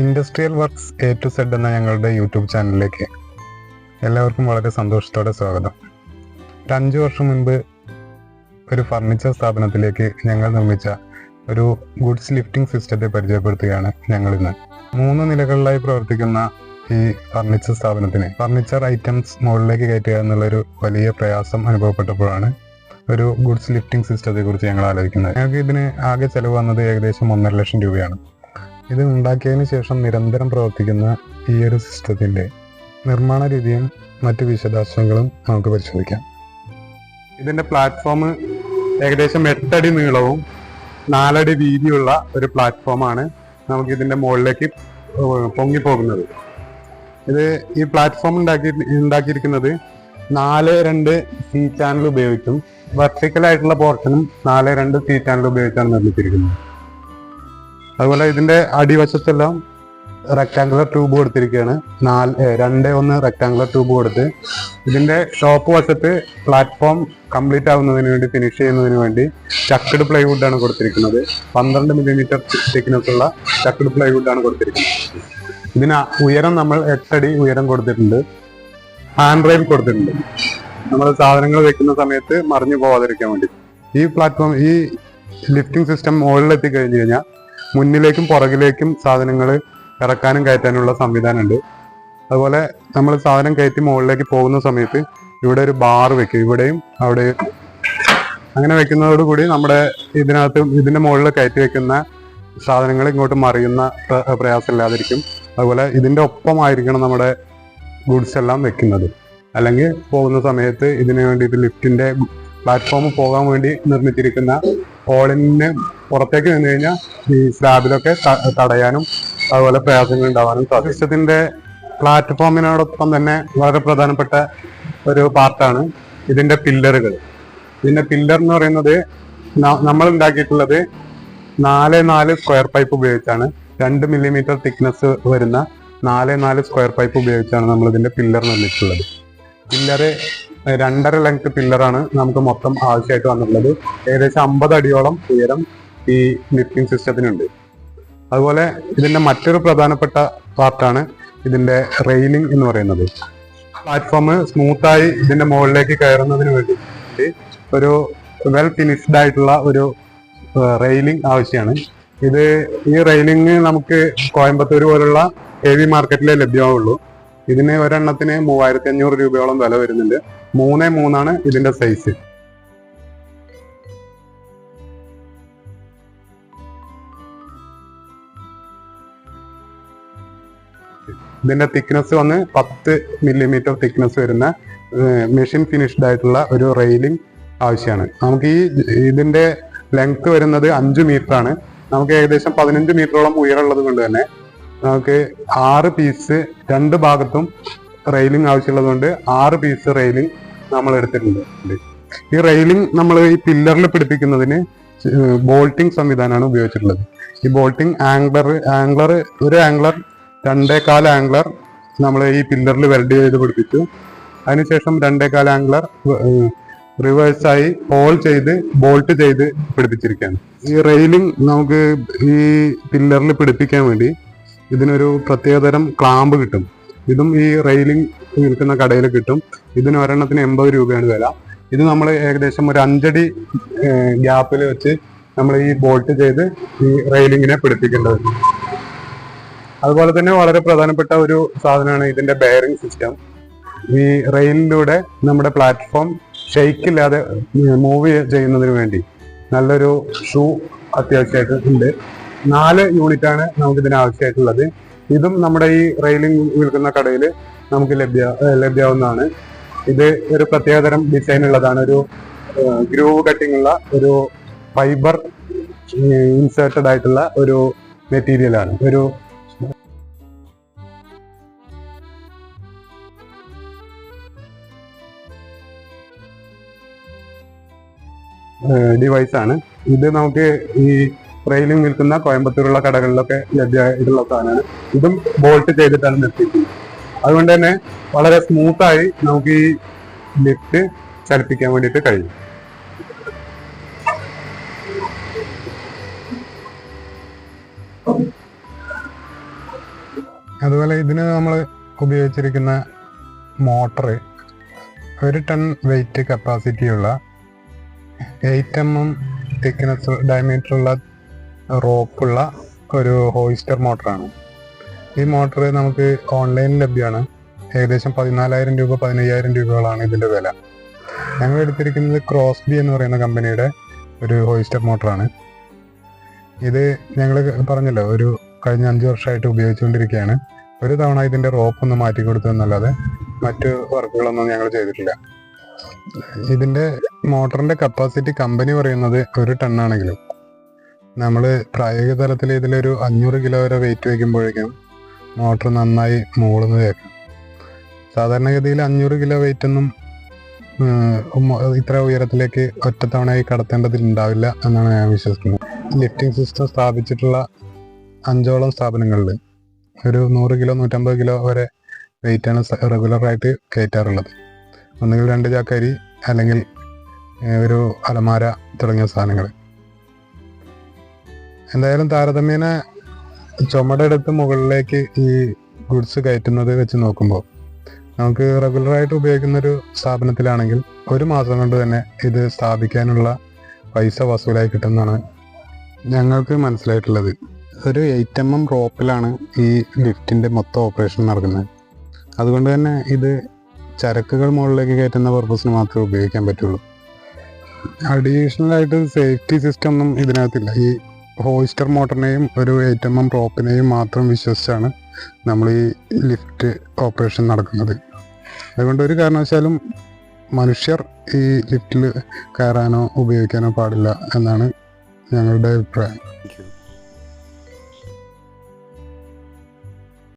Industrial works A to Z എന്ന ഞങ്ങളുടെ YouTube ചാനലിലേക്ക് എല്ലാവർക്കും വളരെ സന്തോഷത്തോടെ സ്വാഗതം. ഒരു അഞ്ച് വർഷം മുൻപ് ഒരു ഫർണിച്ചർ സ്ഥാപനത്തിലേക്ക് ഞങ്ങൾ നിർമ്മിച്ച ഒരു ഗുഡ്സ് ലിഫ്റ്റിംഗ് സിസ്റ്റത്തെ പരിചയപ്പെടുത്തുകയാണ് ഞങ്ങൾ ഇന്ന്. മൂന്ന് നിലകളിലായി പ്രവർത്തിക്കുന്ന ഈ ഫർണിച്ചർ സ്ഥാപനത്തിന് ഫർണിച്ചർ ഐറ്റംസ് മുകളിലേക്ക് കയറ്റുക എന്നുള്ളൊരു വലിയ പ്രയാസം അനുഭവപ്പെട്ടപ്പോഴാണ് ഒരു ഗുഡ്സ് ലിഫ്റ്റിംഗ് സിസ്റ്റത്തെ കുറിച്ച് ഞങ്ങൾ ആലോചിക്കുന്നത്. ഞങ്ങൾക്ക് ഇതിന് ആകെ ചെലവ് വന്നത് ഏകദേശം ഒന്നര ലക്ഷം രൂപയാണ്. ഇത് ഉണ്ടാക്കിയതിന് ശേഷം നിരന്തരം പ്രവർത്തിക്കുന്ന ഈ ഒരു സിസ്റ്റത്തിന്റെ നിർമ്മാണ രീതിയും മറ്റു വിശദാംശങ്ങളും നമുക്ക് പരിശോധിക്കാം. ഇതിന്റെ പ്ലാറ്റ്ഫോം ഏകദേശം എട്ടടി നീളവും നാലടി വീതിയുള്ള ഒരു പ്ലാറ്റ്ഫോമാണ് നമുക്ക് ഇതിന്റെ മുകളിലേക്ക് പൊങ്ങി പോകുന്നത് ഇത് ഈ പ്ലാറ്റ്ഫോം ഉണ്ടാക്കി ഉണ്ടാക്കിയിരിക്കുന്നത് നാല് രണ്ട് സി ചാനൽ ഉപയോഗിച്ചും വെർട്ടിക്കൽ ആയിട്ടുള്ള പോർഷനും നാല് രണ്ട് സി ചാനൽ ഉപയോഗിച്ചാണ് നിർമ്മിച്ചിരിക്കുന്നത്. അതുപോലെ ഇതിന്റെ അടിവശത്തെല്ലാം റെക്ടാങ്കുലർ ട്യൂബ് കൊടുത്തിരിക്കുകയാണ്. നാല് രണ്ട് ഒന്ന് റെക്ടാങ്കുലർ ട്യൂബ് കൊടുത്ത് ഇതിന്റെ ടോപ്പ് വശത്ത് പ്ലാറ്റ്ഫോം കംപ്ലീറ്റ് ആവുന്നതിന് വേണ്ടി ഫിനിഷ് ചെയ്യുന്നതിന് വേണ്ടി ചക്കഡ് പ്ലൈവുഡ് ആണ് കൊടുത്തിരിക്കുന്നത്. പന്ത്രണ്ട് മില്ലിമീറ്റർ തിക്നെസ് ഉള്ള ചക്കഡ് പ്ലൈവുഡ് ആണ് കൊടുത്തിരിക്കുന്നത്. ഇതിന് ഉയരം നമ്മൾ എട്ടടി ഉയരം കൊടുത്തിട്ടുണ്ട്. ഹാൻഡ് റെയിൽ കൊടുത്തിട്ടുണ്ട്. നമ്മൾ സാധനങ്ങൾ വെക്കുന്ന സമയത്ത് മറിഞ്ഞു പോവാതിരിക്കാൻ വേണ്ടി. ഈ പ്ലാറ്റ്ഫോം ഈ ലിഫ്റ്റിംഗ് സിസ്റ്റം മുകളിലെത്തി കഴിഞ്ഞു കഴിഞ്ഞാൽ മുന്നിലേക്കും പുറകിലേക്കും സാധനങ്ങൾ ഇറക്കാനും കയറ്റാനുള്ള സംവിധാനമുണ്ട്. അതുപോലെ നമ്മൾ സാധനം കയറ്റി മുകളിലേക്ക് പോകുന്ന സമയത്ത് ഇവിടെ ഒരു ബാർ വെക്കും. ഇവിടെയും അവിടെയും അങ്ങനെ വെക്കുന്നതോടുകൂടി നമ്മുടെ ഇതിനകത്ത് ഇതിന്റെ മുകളിൽ കയറ്റി വെക്കുന്ന സാധനങ്ങൾ ഇങ്ങോട്ട് മറിയുന്ന പ്ര- പ്രയാസമില്ലാതിരിക്കും. അതുപോലെ ഇതിന്റെ ഒപ്പമായിരിക്കണം നമ്മുടെ ഗുഡ്സ് എല്ലാം വെക്കുന്നത്. അല്ലെങ്കിൽ പോകുന്ന സമയത്ത് ഇതിനു വേണ്ടിയിട്ട് ലിഫ്റ്റിന്റെ പ്ലാറ്റ്ഫോമിൽ പോകാൻ വേണ്ടി നിർമ്മിച്ചിരിക്കുന്ന ഹോളിന് പുറത്തേക്ക് നിന്ന് കഴിഞ്ഞാൽ ഈ സ്ലാബിലൊക്കെ തടയാനും അതുപോലെ പ്രയാസങ്ങൾ ഉണ്ടാവാനും സാധിക്കും. പ്ലാറ്റ്ഫോമിനോടൊപ്പം തന്നെ വളരെ പ്രധാനപ്പെട്ട ഒരു പാർട്ടാണ് ഇതിന്റെ പില്ലറുകൾ. ഇതിന്റെ പില്ലർ എന്ന് പറയുന്നത് നമ്മൾ ഉണ്ടാക്കിയിട്ടുള്ളത് നാല് നാല് സ്ക്വയർ പൈപ്പ് ഉപയോഗിച്ചാണ്. രണ്ട് മില്ലിമീറ്റർ തിക്നെസ് വരുന്ന നാല് നാല് സ്ക്വയർ പൈപ്പ് ഉപയോഗിച്ചാണ് നമ്മൾ ഇതിന്റെ പില്ലർ നിർമ്മിച്ചിട്ടുള്ളത്. പില്ലറ് രണ്ടര ലെങ്ത് പില്ലറാണ് നമുക്ക് മൊത്തം ആവശ്യമായിട്ട് വന്നിട്ടുള്ളത്. ഏകദേശം അമ്പത് അടിയോളം ഉയരം ഈ ലിഫ്റ്റിംഗ് സിസ്റ്റത്തിനുണ്ട് അതുപോലെ ഇതിന്റെ മറ്റൊരു പ്രധാനപ്പെട്ട പാർട്ടാണ് ഇതിന്റെ റെയിലിംഗ് എന്ന് പറയുന്നത്. പ്ലാറ്റ്ഫോം സ്മൂത്തായി ഇതിന്റെ മുകളിലേക്ക് കയറുന്നതിന് വേണ്ടി ഒരു വെൽ ഫിനിഷ്ഡ് ആയിട്ടുള്ള ഒരു റെയിലിംഗ് ആവശ്യമാണ്. ഇത് ഈ റെയിലിംഗ് നമുക്ക് കോയമ്പത്തൂർ പോലുള്ള ഹെവി മാർക്കറ്റിലേ ലഭ്യമാവുള്ളൂ. ഇതിന് ഒരെണ്ണത്തിന് മൂവായിരത്തി അഞ്ഞൂറ് രൂപയോളം വില വരുന്നുണ്ട്. മൂന്ന് മൂന്നാണ് ഇതിന്റെ സൈസ് ഇതിന്റെ തിക്നെസ് വന്ന് പത്ത് മില്ലിമീറ്റർ തിക്നെസ് വരുന്ന മെഷീൻ ഫിനിഷ്ഡ് ആയിട്ടുള്ള ഒരു റെയിലിംഗ് ആവശ്യമാണ്. നമുക്ക് ഈ ഇതിന്റെ ലെങ്ത് വരുന്നത് അഞ്ച് മീറ്റർ ആണ്. നമുക്ക് ഏകദേശം പതിനഞ്ച് മീറ്ററോളം ഉയരമുള്ളത് കൊണ്ട് തന്നെ നമുക്ക് ആറ് പീസ് രണ്ട് ഭാഗത്തും റെയിലിംഗ് ആവശ്യമുള്ളത് കൊണ്ട് ആറ് പീസ് റെയിലിംഗ് നമ്മൾ എടുത്തിട്ടുണ്ട്. ഈ റെയിലിംഗ് നമ്മൾ ഈ പില്ലറിൽ പിടിപ്പിക്കുന്നതിന് ബോൾട്ടിംഗ് സംവിധാനമാണ് ഉപയോഗിച്ചിട്ടുള്ളത്. ഈ ബോൾട്ടിംഗ് ആംഗ്ലർ ആംഗ്ലർ ഒരു ആംഗ്ലർ രണ്ടേകാൽ ആംഗ്ലർ നമ്മൾ ഈ പില്ലറിൽ വെൽഡ് ചെയ്ത് പിടിപ്പിച്ചു. അതിനുശേഷം രണ്ടേകാൽ ആംഗ്ലർ റിവേഴ്സായി ഹോൾ ചെയ്ത് ബോൾട്ട് ചെയ്ത് പിടിപ്പിച്ചിരിക്കുകയാണ്. ഈ റെയിലിംഗ് നമുക്ക് ഈ പില്ലറിൽ പിടിപ്പിക്കാൻ വേണ്ടി ഇതിനൊരു പ്രത്യേകതരം ക്ലാമ്പ് കിട്ടും. ഇതും ഈ റെയിലിംഗ് വിൽക്കുന്ന കടയിൽ കിട്ടും. ഇതിന് ഒരെണ്ണത്തിന് എൺപത് രൂപയാണ് വില. ഇത് നമ്മൾ ഏകദേശം ഒരു അഞ്ചടി ഗ്യാപ്പിൽ വെച്ച് നമ്മൾ ഈ ബോൾട്ട് ചെയ്ത് ഈ റെയിലിങ്ങിനെ പിടിപ്പിക്കേണ്ടത്. അതുപോലെ തന്നെ വളരെ പ്രധാനപ്പെട്ട ഒരു സാധനമാണ് ഇതിന്റെ ബെയറിംഗ് സിസ്റ്റം ഈ റെയിലിലൂടെ നമ്മുടെ പ്ലാറ്റ്ഫോം ഷെയ്ക്ക് ഇല്ലാതെ മൂവ് ചെയ്യുന്നതിന് വേണ്ടി. നല്ലൊരു ഷൂ അത്യാവശ്യമായിട്ട് ഉണ്ട്. നാല് ആണ് നമുക്ക് ഇതിന് ആവശ്യമായിട്ടുള്ളത്. ഇതും നമ്മുടെ ഈ റെയിലിംഗ് വിൽക്കുന്ന കടയിൽ നമുക്ക് ലഭ്യ ലഭ്യാവുന്നതാണ്. ഇത് ഒരു പ്രത്യേകതരം ഡിസൈൻ ഉള്ളതാണ്. ഒരു ഗ്രൂവ് കട്ടിംഗ് ഉള്ള ഒരു ഫൈബർ ഇൻസേർട്ടഡ് ആയിട്ടുള്ള ഒരു മെറ്റീരിയലാണ് ഒരു ഡിവൈസാണ് ഇത് നമുക്ക് ഈ റെയിലിംഗ് നിൽക്കുന്ന കോയമ്പത്തൂരുള്ള കടകളിലൊക്കെ ലഭ്യമായിട്ടുള്ള സാധനമാണ്. ഇതും ബോൾട്ട് ചെയ്തിട്ടാണ് നിർത്തിയിരിക്കുന്നത്. അതുകൊണ്ട് തന്നെ വളരെ സ്മൂത്തായി നമുക്ക് ഈ ലിഫ്റ്റ് ചലിപ്പിക്കാൻ വേണ്ടിയിട്ട് കഴിയും. അതുപോലെ ഇതിന് നമ്മൾ ഉപയോഗിച്ചിരിക്കുന്ന മോട്ടർ ഒരു ടൺ വെയിറ്റ് കപ്പാസിറ്റിയുള്ള എയ്റ്റ് എം എം തിക്നെസ് ഡയമീറ്ററുള്ള റോപ്പുള്ള ഒരു ഹോയിസ്റ്റർ മോട്ടറാണ്. ഈ മോട്ടർ നമുക്ക് ഓൺലൈനിൽ ലഭ്യമാണ്. ഏകദേശം പതിനാലായിരം രൂപ പതിനയ്യായിരം രൂപകളാണ് ഇതിന്റെ വില. ഞങ്ങൾ എടുത്തിരിക്കുന്നത് ക്രോസ് ബി എന്ന് പറയുന്ന കമ്പനിയുടെ ഒരു ഹോയിസ്റ്റർ മോട്ടറാണ്. ഇത് ഞങ്ങൾ പറഞ്ഞല്ലോ ഒരു കഴിഞ്ഞ അഞ്ച് വർഷമായിട്ട് ഉപയോഗിച്ചുകൊണ്ടിരിക്കുകയാണ്. ഒരു തവണ ഇതിന്റെ റോപ്പ് ഒന്ന് മാറ്റി കൊടുത്തു എന്നല്ലാതെ മറ്റു വർക്കുകളൊന്നും ഞങ്ങൾ ചെയ്തിട്ടില്ല. ഇതിന്റെ മോട്ടറിന്റെ കപ്പാസിറ്റി കമ്പനി പറയുന്നത് ഒരു ടണ്ണാണെങ്കിലും നമ്മൾ പ്രായോഗിക തലത്തിൽ ഇതിലൊരു അഞ്ഞൂറ് കിലോ വരെ വെയിറ്റ് വയ്ക്കുമ്പോഴേക്കും മോട്ടർ നന്നായി മൂളുന്നത് കേൾക്കാം. സാധാരണഗതിയിൽ അഞ്ഞൂറ് കിലോ വെയിറ്റ് ഒന്നും ഇത്ര ഉയരത്തിലേക്ക് ഒറ്റത്തവണയായി കടത്തേണ്ടതിലുണ്ടാവില്ല എന്നാണ് ഞാൻ വിശ്വസിക്കുന്നത്. ലിഫ്റ്റിംഗ് സിസ്റ്റം സ്ഥാപിച്ചിട്ടുള്ള അഞ്ചോളം സ്ഥാപനങ്ങളിൽ ഒരു നൂറ് കിലോ നൂറ്റമ്പത് കിലോ വരെ വെയിറ്റാണ് റെഗുലറായിട്ട് കയറ്റാറുള്ളത്. ഒന്നുകിൽ രണ്ട് ചാക്കരി അല്ലെങ്കിൽ ഒരു അലമാര തുടങ്ങിയ സാധനങ്ങൾ എന്തായാലും താരതമ്യേന ചുമടെടുത്ത് മുകളിലേക്ക് ഈ ഗുഡ്സ് കയറ്റുന്നത് വെച്ച് നോക്കുമ്പോൾ നമുക്ക് റെഗുലറായിട്ട് ഉപയോഗിക്കുന്ന ഒരു സ്ഥാപനത്തിലാണെങ്കിൽ ഒരു മാസം കൊണ്ട് തന്നെ ഇത് സ്ഥാപിക്കാനുള്ള പൈസ വസൂലായി കിട്ടുമെന്നാണ് ഞങ്ങൾക്ക് മനസ്സിലായിട്ടുള്ളത്. ഒരു എയ്റ്റ് എം എം റോപ്പിലാണ് ഈ ലിഫ്റ്റിന്റെ മൊത്തം ഓപ്പറേഷൻ നടക്കുന്നത്. അതുകൊണ്ട് തന്നെ ഇത് ചരക്കുകൾ മുകളിലേക്ക് കയറ്റുന്ന പർപ്പസിന് മാത്രമേ ഉപയോഗിക്കാൻ പറ്റുള്ളൂ. അഡീഷണൽ ആയിട്ട് സേഫ്റ്റി സിസ്റ്റം ഒന്നും ഇതിനകത്തില്ല. ഈ ഹോയിസ്റ്റർ മോട്ടറിനെയും ഒരു എയ്റ്റ് എം എം മാത്രം വിശ്വസിച്ചാണ് നമ്മൾ ഈ ലിഫ്റ്റ് ഓപ്പറേഷൻ നടക്കുന്നത് അതുകൊണ്ട് ഒരു കാരണവശാലും മനുഷ്യർ ഈ ലിഫ്റ്റിൽ കയറാനോ ഉപയോഗിക്കാനോ പാടില്ല എന്നാണ് ഞങ്ങളുടെ അഭിപ്രായം.